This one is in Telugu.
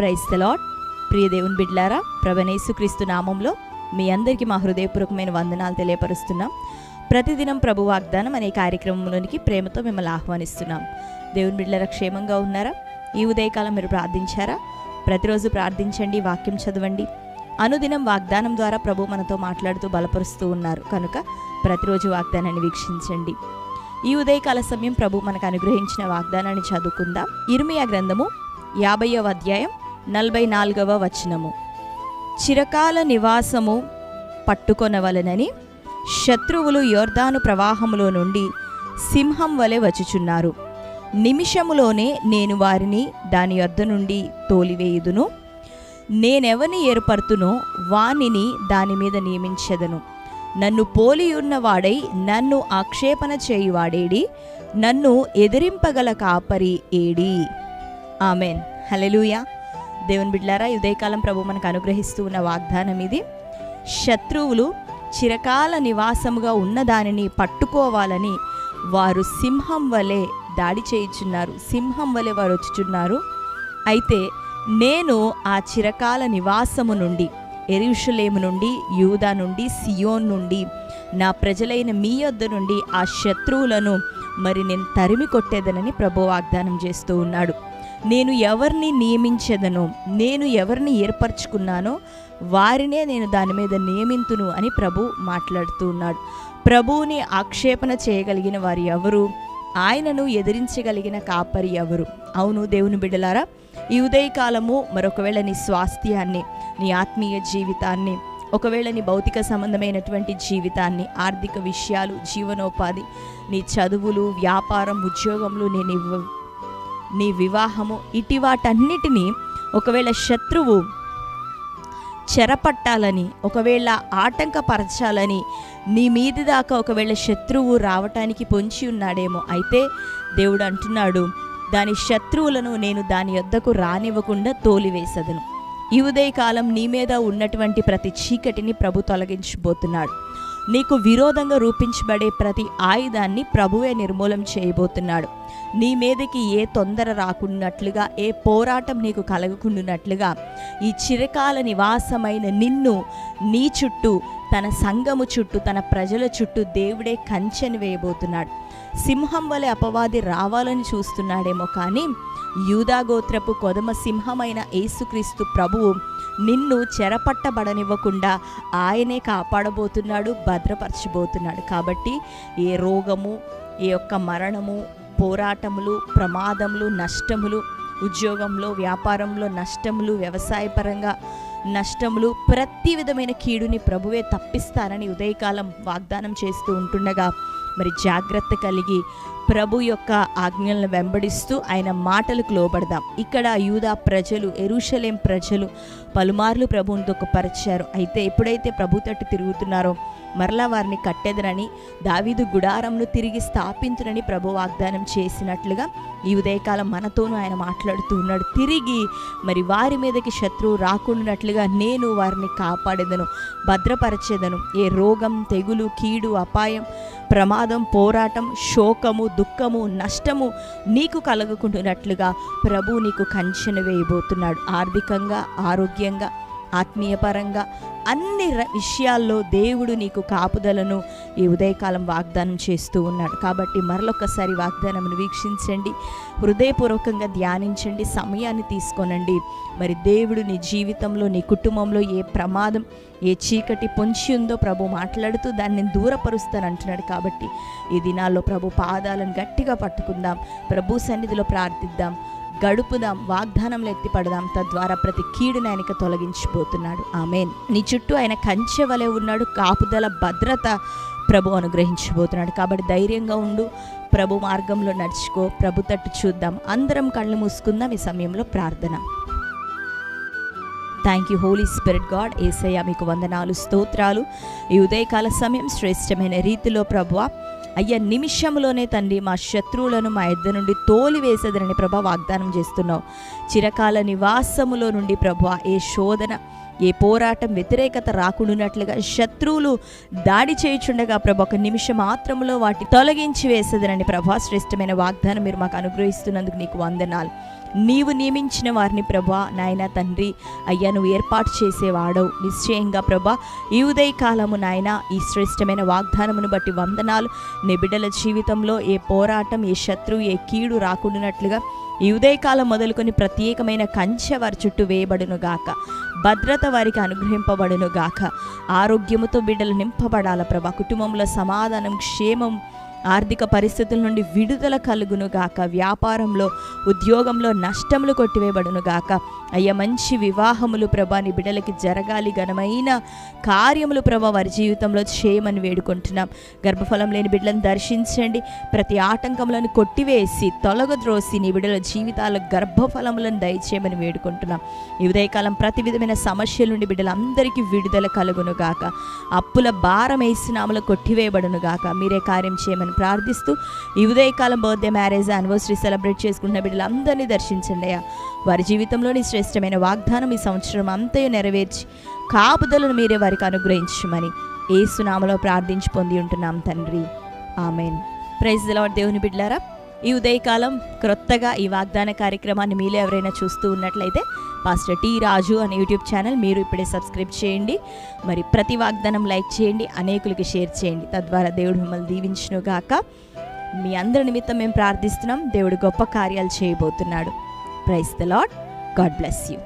ప్రైజ్ ద ప్రియ దేవుని బిడ్లారా ప్రభనేసుక్రీస్తు నామంలో మీ అందరికీ మా హృదయపూర్వకమైన వందనాలు తెలియపరుస్తున్నాం. ప్రతిదినం ప్రభు వాగ్దానం అనే కార్యక్రమంలోనికి ప్రేమతో మిమ్మల్ని ఆహ్వానిస్తున్నాం. దేవుని బిడ్డల క్షేమంగా ఉన్నారా? ఈ ఉదయకాలం మీరు ప్రార్థించారా? ప్రతిరోజు ప్రార్థించండి వాక్యం చదవండి. అనుదినం వాగ్దానం ద్వారా ప్రభు మనతో మాట్లాడుతూ బలపరుస్తూ ఉన్నారు. కనుక ప్రతిరోజు వాగ్దానాన్ని వీక్షించండి. ఈ ఉదయకాల సమయం ప్రభు మనకు అనుగ్రహించిన వాగ్దానాన్ని చదువుకుందాం. ఇర్మియా గ్రంథము యాభైవ అధ్యాయం నలభై నాలుగవ వచనము. చిరకాల నివాసము పట్టుకొనవలనని శత్రువులు యోర్దాను ప్రవాహములో నుండి సింహం వలె వచ్చుచున్నారు. నిమిషములోనే నేను వారిని దాని యొద్ద నుండి తోలివేయుదును. నేనెవని ఏర్పడుతునో వానిని దాని మీద నియమించెదను. నన్ను పోలియున్నవాడై నన్ను ఆక్షేపణ చేయువాడేడి నన్ను ఎదిరింపగల కాపరి ఏడి. ఆమెన్. హలెలుయా దేవుని బిడ్లారా ఉదయకాలం ప్రభు మనకు అనుగ్రహిస్తూ ఉన్న వాగ్దానం ఇది. శత్రువులు చిరకాల నివాసముగా ఉన్న దానిని పట్టుకోవాలని వారు సింహం వలె దాడి చేయుచున్నారు. సింహం వలె వారు వచ్చుచున్నారు. అయితే నేను ఆ చిరకాల నివాసము నుండి ఎరుషులేము నుండి యూదా నుండి సియోన్ నుండి నా ప్రజలైన మీ యొద్ద నుండి ఆ శత్రువులను మరి నేను తరిమి కొట్టేదనని ప్రభు వాగ్దానం చేస్తూ ఉన్నాడు. నేను ఎవరిని నియమించేదనో? నేను ఎవరిని ఏర్పరచుకున్నానో వారినే నేను దాని మీద నియమింతును అని ప్రభు మాట్లాడుతూ ఉన్నాడు ప్రభువుని ఆక్షేపణ చేయగలిగిన వారు ఎవరు? ఆయనను ఎదిరించగలిగిన కాపరి ఎవరు? అవును దేవుని బిడ్డలారా ఈ ఉదయకాలము మరొకవేళ నీ స్వాస్థ్యాన్ని నీ ఆత్మీయ జీవితాన్ని ఒకవేళ నీ భౌతిక సంబంధమైనటువంటి జీవితాన్ని ఆర్థిక విషయాలు జీవనోపాధి నీ చదువులు వ్యాపారం ఉద్యోగంలో నేను నీ- వివాహము ఇటు వాటన్నిటినీ ఒకవేళ శత్రువు చెరపట్టాలని ఒకవేళ ఆటంకపరచాలని నీ మీది దాకా ఒకవేళ శత్రువు రావటానికి పొంచి ఉన్నాడేమో అయితే దేవుడు అంటున్నాడు దాని శత్రువులను నేను దాని యొద్దకు రానివ్వకుండా తోలివేసదను. ఈ ఉదయకాలం నీ మీద ఉన్నటువంటి ప్రతి చీకటిని ప్రభు తొలగించబోతున్నాడు. నీకు విరోధంగా రూపించబడే ప్రతి ఆయుధాన్ని ప్రభువే నిర్మూలం చేయబోతున్నాడు. నీ మీదకి ఏ తొందర రాకున్నట్లుగా ఏ పోరాటం నీకు కలగకుండానట్లుగా ఈ చిరకాల నివాసమైన నిన్ను నీ చుట్టూ తన సంఘము చుట్టూ తన ప్రజల చుట్టూ దేవుడే కంచెని వేయబోతున్నాడు. సింహం వలె అపవాది రావాలని చూస్తున్నాడేమో కానీ యూదాగోత్రపు కొదమ సింహమైన యేసుక్రీస్తు ప్రభువు నిన్ను చెరపట్టబడనివ్వకుండా ఆయనే కాపాడబోతున్నాడు భద్రపరచబోతున్నాడు. కాబట్టి ఏ రోగము ఏ యొక్క మరణము పోరాటములు ప్రమాదములు నష్టములు ఉద్యోగంలో వ్యాపారంలో నష్టములు వ్యవసాయపరంగా నష్టములు ప్రతి విధమైన కీడుని ప్రభువే తప్పిస్తానని ఉదయకాలం వాగ్దానం చేస్తూ ఉంటుండగా మరి జాగ్రత్త కలిగి ప్రభు యొక్క ఆజ్ఞలను వెంబడిస్తూ ఆయన మాటలకు లోబడదాం. ఇక్కడ యూదా ప్రజలు ఎరుషలేం ప్రజలు పలుమార్లు ప్రభువుని దుఃఖపరిచారు. అయితే ఎప్పుడైతే ప్రభు తట్టు తిరుగుతున్నారో మరలా వారిని కట్టెదనని దావీదు గుడారంను తిరిగి స్థాపించునని ప్రభు వాగ్దానం చేసినట్లుగా ఈ ఉదయకాలం మనతోనూ ఆయన మాట్లాడుతూ ఉన్నాడు. తిరిగి మరి వారి మీదకి శత్రువు రాకుండానట్లుగా నేను వారిని కాపాడేదను భద్రపరచేదను. ఏ రోగం తెగులు కీడు అపాయం ప్రమాదం పోరాటం శోకము దుఃఖము నష్టము నీకు కలుగుకుంటున్నట్లుగా ప్రభు నీకు కంచెను వేయబోతున్నాడు. ఆర్థికంగా ఆరోగ్యంగా ఆత్మీయపరంగా అన్ని ర- విషయాల్లో దేవుడు నీకు కాపుదలను ఈ ఉదయకాలం వాగ్దానం చేస్తూ ఉన్నాడు. కాబట్టి మరొకసారి వాగ్దానమును వీక్షించండి. హృదయపూర్వకంగా ధ్యానించండి. సమయాన్ని తీసుకోనండి. మరి దేవుడు నీ జీవితంలో నీ కుటుంబంలో ఏ ప్రమాదం ఏ చీకటి పొంచి ఉందో ప్రభు మాట్లాడుతూ దాన్ని దూరపరుస్తాను అంటున్నాడు. కాబట్టి ఈ దినాల్లో ప్రభు పాదాలను గట్టిగా పట్టుకుందాం. ప్రభు సన్నిధిలో ప్రార్థిద్దాం. గడుపుదాం వాగ్దానంలో ఎత్తిపడదాం. తద్వారా ప్రతి కీడుని ఆయనకి తొలగించిపోతున్నాడు. ఆమెన్. నీ చుట్టూ ఆయన కంచె వలె ఉన్నాడు. కాపుదల భద్రత ప్రభు అనుగ్రహించబోతున్నాడు. కాబట్టి ధైర్యంగా ఉండు. ప్రభు మార్గంలో నడుచుకో. ప్రభు తట్టు చూద్దాం. అందరం కళ్ళు మూసుకుందాం ఈ సమయంలో ప్రార్థన. Thank you holy spirit god Yesayya మీకు వందనాలు స్తోత్రాలు. ఈ ఉదయకాల సమయం శ్రేష్టమైన రీతిలో ప్రభువ అయ్యా నిమిషంలోనే తండ్రి మా శత్రువులను మా ఇద్దరు నుండి తోలివేసేదనని ప్రభా వాగ్దానం చేస్తున్నావు. చిరకాల నివాసములో నుండి ప్రభు ఏ శోధన ఏ పోరాటం వ్యతిరేకత రాకుండానట్లుగా శత్రువులు దాడి చేయుచుండగా ప్రభు ఒక నిమిషం మాత్రంలో వాటి తొలగించి వేసేదనని ప్రభా శ్రేష్టమైన వాగ్దానం మీరు మాకు అనుగ్రహిస్తున్నందుకు నీకు వందనాలు. నీవు నియమించిన వారిని ప్రభా నాయన తండ్రి అయ్యా నువ్వు ఏర్పాటు చేసేవాడవు. నిశ్చయంగా ప్రభా ఈ ఉదయ కాలము నాయన ఈ శ్రేష్టమైన వాగ్దానమును బట్టి వందనాలు. నీ బిడ్డల జీవితంలో ఏ పోరాటం ఏ శత్రువు ఏ కీడు రాకుండానట్లుగా ఈ ఉదయకాలం మొదలుకొని ప్రత్యేకమైన కంచె వారి చుట్టూ వేయబడును గాక. భద్రత వారికి అనుగ్రహింపబడును గాక. ఆరోగ్యముతో బిడ్డలు నింపబడాల ప్రభా. కుటుంబంలో సమాధానం క్షేమం ఆర్థిక పరిస్థితుల నుండి విడుదల కలుగును గాక. వ్యాపారంలో ఉద్యోగంలో నష్టములు కొట్టివేయబడును గాక. అయ్యా మంచి వివాహములు ప్రభా నీ బిడ్డలకి జరగాలి. ఘనమైన కార్యములు ప్రభా వారి జీవితంలో చేయమని వేడుకుంటున్నాం. గర్భఫలం లేని బిడ్డలను దర్శించండి. ప్రతి ఆటంకములను కొట్టివేసి తొలగద్రోసి నీ బిడ్డల జీవితాల గర్భఫలములను దయచేయమని వేడుకుంటున్నాం. ఈ ఉదయకాలం ప్రతి విధమైన సమస్యల నుండి బిడ్డలందరికీ విడుదల కలుగును గాక. అప్పుల భారం వేసినాములు కొట్టివేయబడును గాక. మీరే కార్యం చేయమని ప్రార్థిస్తూ ఈ ఉదయకాలం బర్త్డే మ్యారేజ్ యానివర్సరీ సెలబ్రేట్ చేసుకుంటున్న బిడ్డలందరినీ దర్శించండి అయ్యా. వారి జీవితంలోని శ్రేష్టమైన వాగ్దానం ఈ సంవత్సరం అంతయు నెరవేర్చి కాపుదలను మీరే వారికి అనుగ్రహించమని ఏసునామలో ప్రార్థించి పొంది ఉంటున్నాం తండ్రి. ఆమెన్. ప్రైజ్ లార్డ్ దేవుని బిడ్లారా ఈ ఉదయకాలం క్రొత్తగా ఈ వాగ్దాన కార్యక్రమాన్ని మీలో ఎవరైనా చూస్తూ ఉన్నట్లయితే పాస్టర్ టీ రాజు అనే యూట్యూబ్ ఛానల్ మీరు ఇప్పుడే సబ్స్క్రైబ్ చేయండి. మరి ప్రతి వాగ్దానం లైక్ చేయండి అనేకులకి షేర్ చేయండి. తద్వారా దేవుడు మిమ్మల్ని దీవించును గాక మీ అందరి నిమిత్తం మేము ప్రార్థిస్తున్నాం. దేవుడు గొప్ప కార్యాలు చేయబోతున్నాడు. Praise the lord god bless you.